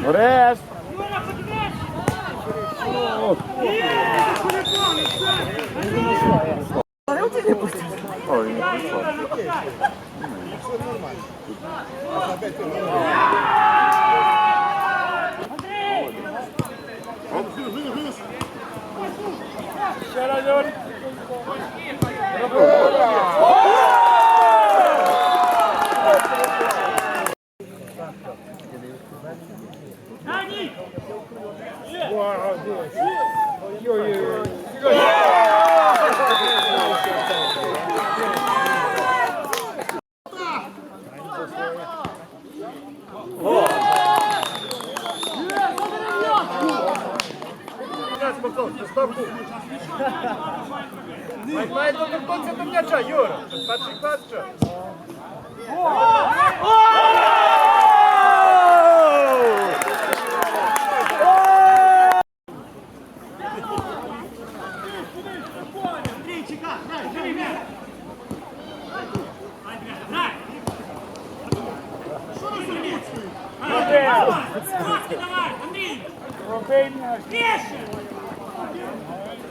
Борис! Ой, не Прийшло. Має доторкнутися до м'яча, Юра. Перший клас що?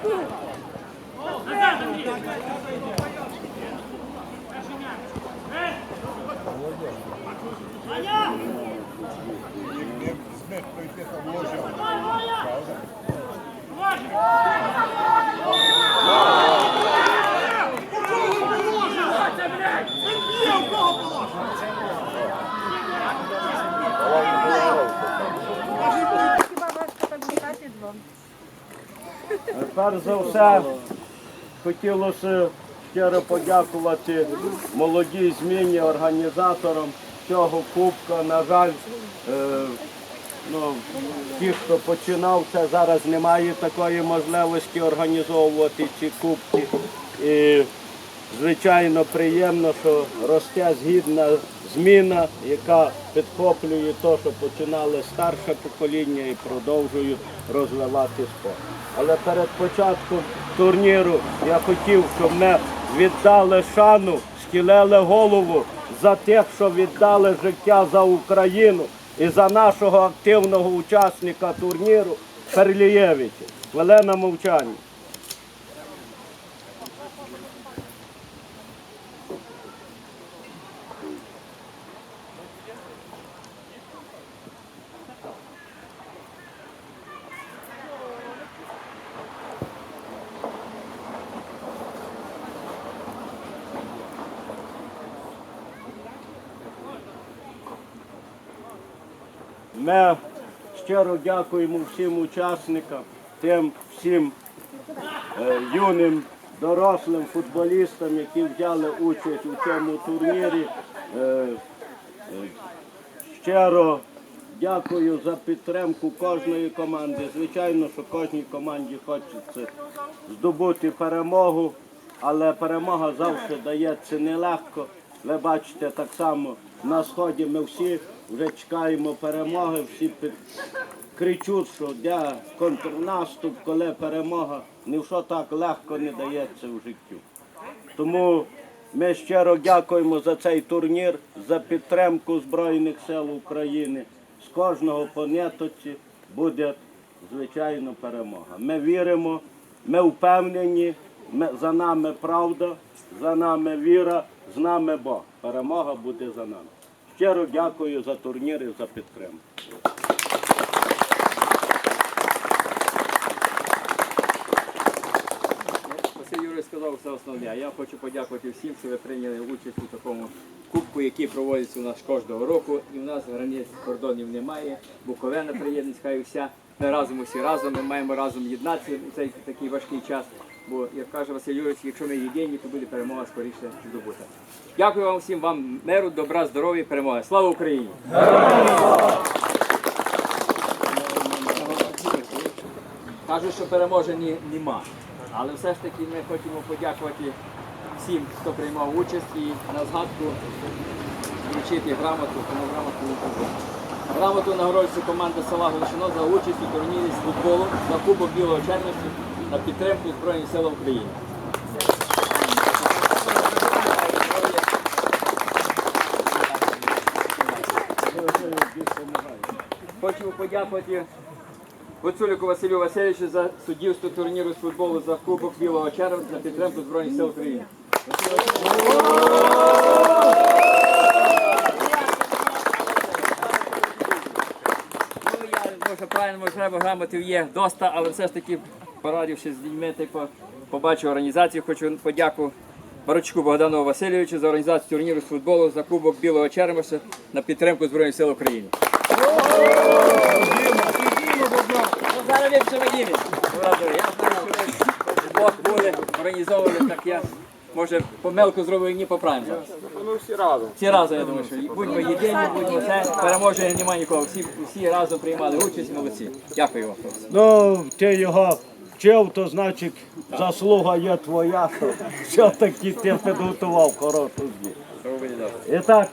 Хіба Перш за все, хотілося щиро подякувати молодій зміні організаторам цього кубка. На жаль, е, ну, ті, хто починав, це зараз немає такої можливості організовувати ці кубки. І, звичайно, приємно, що росте згідна зміна, яка підхоплює те, що починали старше покоління і продовжують розвивати спорт. Але перед початком турніру я хотів, щоб ми віддали шану, схилили голову за тих, що віддали життя за Україну і за нашого активного учасника турніру Перлієвича. Хвилина мовчання. Ми щиро дякуємо всім учасникам, тим всім е, юним дорослим футболістам, які взяли участь у цьому турнірі. Е, е, щиро дякую за підтримку кожної команди. Звичайно, що кожній команді хочеться здобути перемогу, але перемога завжди дається нелегко. Ви бачите, так само на сході ми всі вже чекаємо перемоги, всі під... кричуть, що де контрнаступ, коли перемога, ні що так легко не дається в життю. Тому ми щиро дякуємо за цей турнір, за підтримку Збройних сил України. З кожного по буде, звичайно, перемога. Ми віримо, ми впевнені, ми, за нами правда, за нами віра, з нами Бог. Перемога буде за нами. Щиро дякую за турнір і за підтримку. Василь Юрій сказав все основне. Я хочу подякувати всім, що ви прийняли участь у такому кубку, який проводиться у нас кожного року. І у нас границь кордонів немає. Буковина приєднується, хай вся. Ми разом усі разом, ми маємо разом єднатися у цей такий важкий час. Бо, як каже Василь Юрійович, якщо ми єдині, то буде перемога скоріше здобута. Дякую вам всім, вам миру, добра, здоров'я і перемоги. Слава Україні! Кажуть, що переможені нема. Але все ж таки ми хочемо подякувати всім, хто приймав участь і на згадку вручити грамоту, тому грамоту не було. Грамоту нагороджується команда села Голошино за участь у турнірі з футболу за Кубок Білого Черності на підтримку Збройних сил України. Хочемо подякувати Гуцуліку Василю Васильовичу за суддівство турніру з футболу за Кубок Білого Червня на підтримку Збройних сил України. Ну, може правильно, треба грамотів є доста, але все ж таки порадившись з дітьми, типу, побачив організацію. Хочу подяку Барочку Богдану Васильовичу за організацію турніру з футболу за Кубок Білого Черемоша на підтримку Збройних сил України. Зараз Вадимі. Я знаю, що Бог буде організовували, так я може помилку зробив і не поправимо. Ну всі разом. Всі разом, я думаю, що будьмо єдині, будьмо все, переможе немає нікого. Всі, всі разом приймали участь, молодці. Дякую вам. Ну, ти його вчив, то значить заслуга є твоя, що все-таки ти підготував хорошу збір. І так,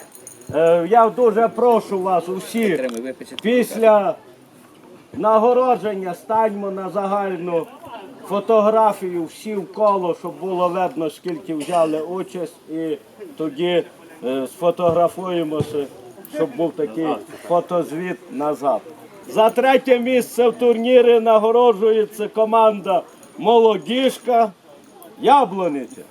е, я дуже прошу вас усіх після нагородження станьмо на загальну фотографію всі в коло, щоб було видно, скільки взяли участь, і тоді е, сфотографуємося, щоб був такий фотозвіт назад. За третє місце в турнірі нагороджується команда Молодіжка Яблониця.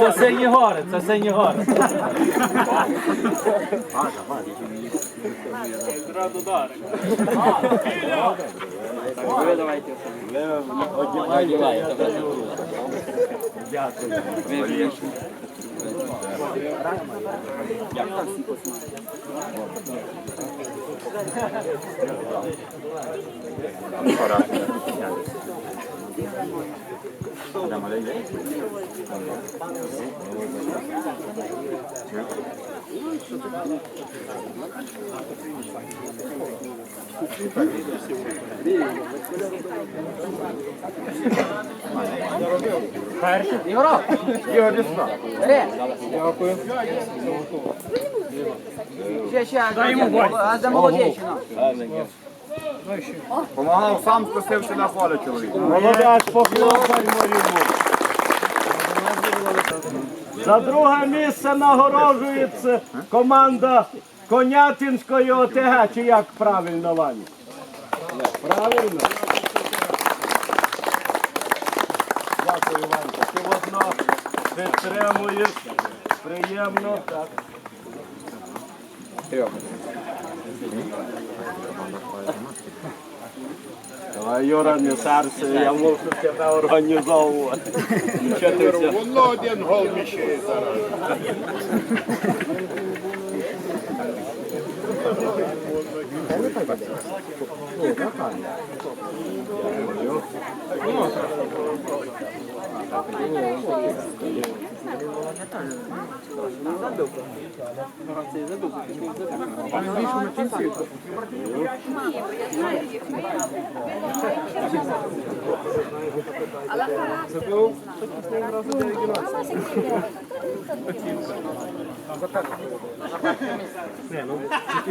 Це сині гори, це сині гори. Ви давайте. Одівайте. Дякую. Перший Ігоро! Його дійсно. Дякую. Ще, ще, а за молодечину. Помагав сам спустився на поле чоловік. Молодець, похлопаймо йому. За друге місце нагороджується команда Конятинської ОТГ, чи як правильно, Ваня? Правильно? Дякую, Ванька. Ти одно підтримуєш. Приємно. Давай, Юра, не серце, я мушу тебе організовувати. Що ти все? Воно один гол міщає зараз.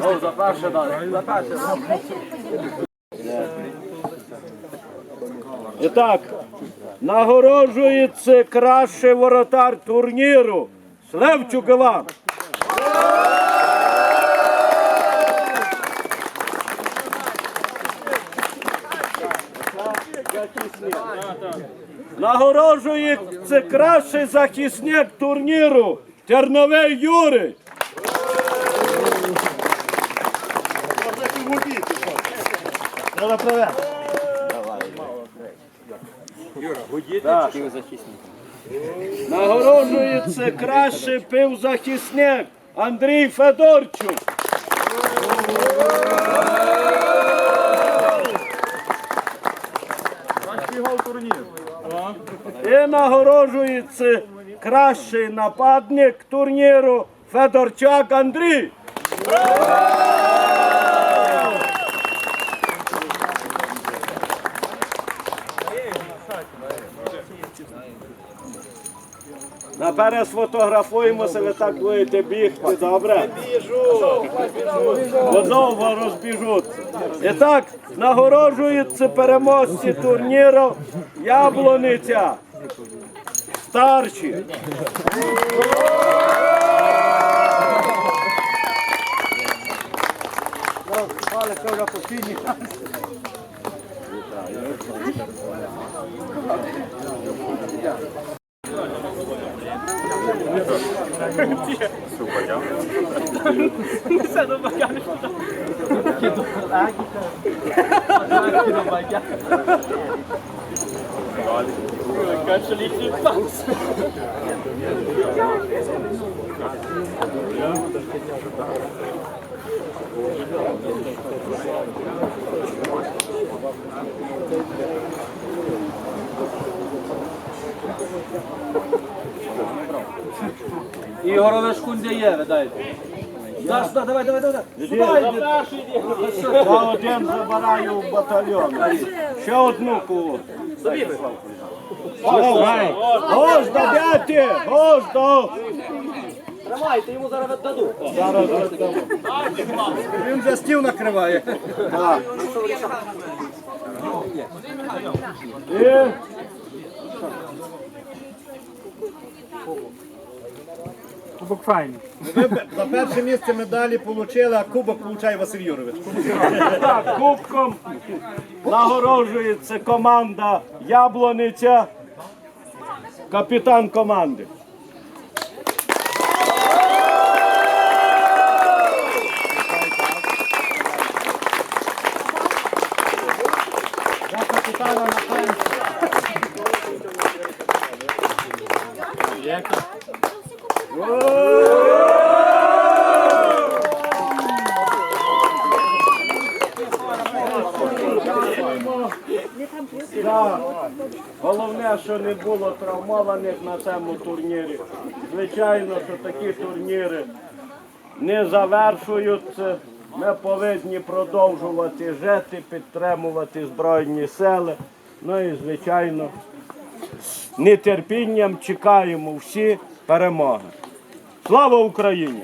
О, далі. За. І так, нагороджується кращий воротар турніру. Слевчук Іван. Нагороджується кращий захисник турніру. Терновий Юрій. Треба провести. Нагороджується кращий півзахисник Андрій Федорчук. І нагороджується кращий нападник турніру Федорчак Андрій. Наперед сфотографуємося, ви так будете бігти, добре? Подовго розбіжуться. І так, нагороджуються переможці турніру Яблониця. Старші. Ігорове шкунде є, видайте. Да, сюди, давай, давай, давай. Сюди йди. Я один забираю в батальйон. Ще одну кулу. Гожда, дяті! Гожда! Тримайте, йому зараз віддаду. Зараз роздамо. Він вже стіл накриває. Так. І Кубок файний. За перше місце медалі отримали, а кубок отримає Василь Юрович. так, кубком нагороджується команда Яблониця, капітан команди. Головне, що не було травмованих на цьому турнірі. Звичайно, що такі турніри не завершуються. Ми повинні продовжувати жити, підтримувати Збройні сили. Ну і, звичайно, нетерпінням чекаємо всі перемоги. Слава Україні!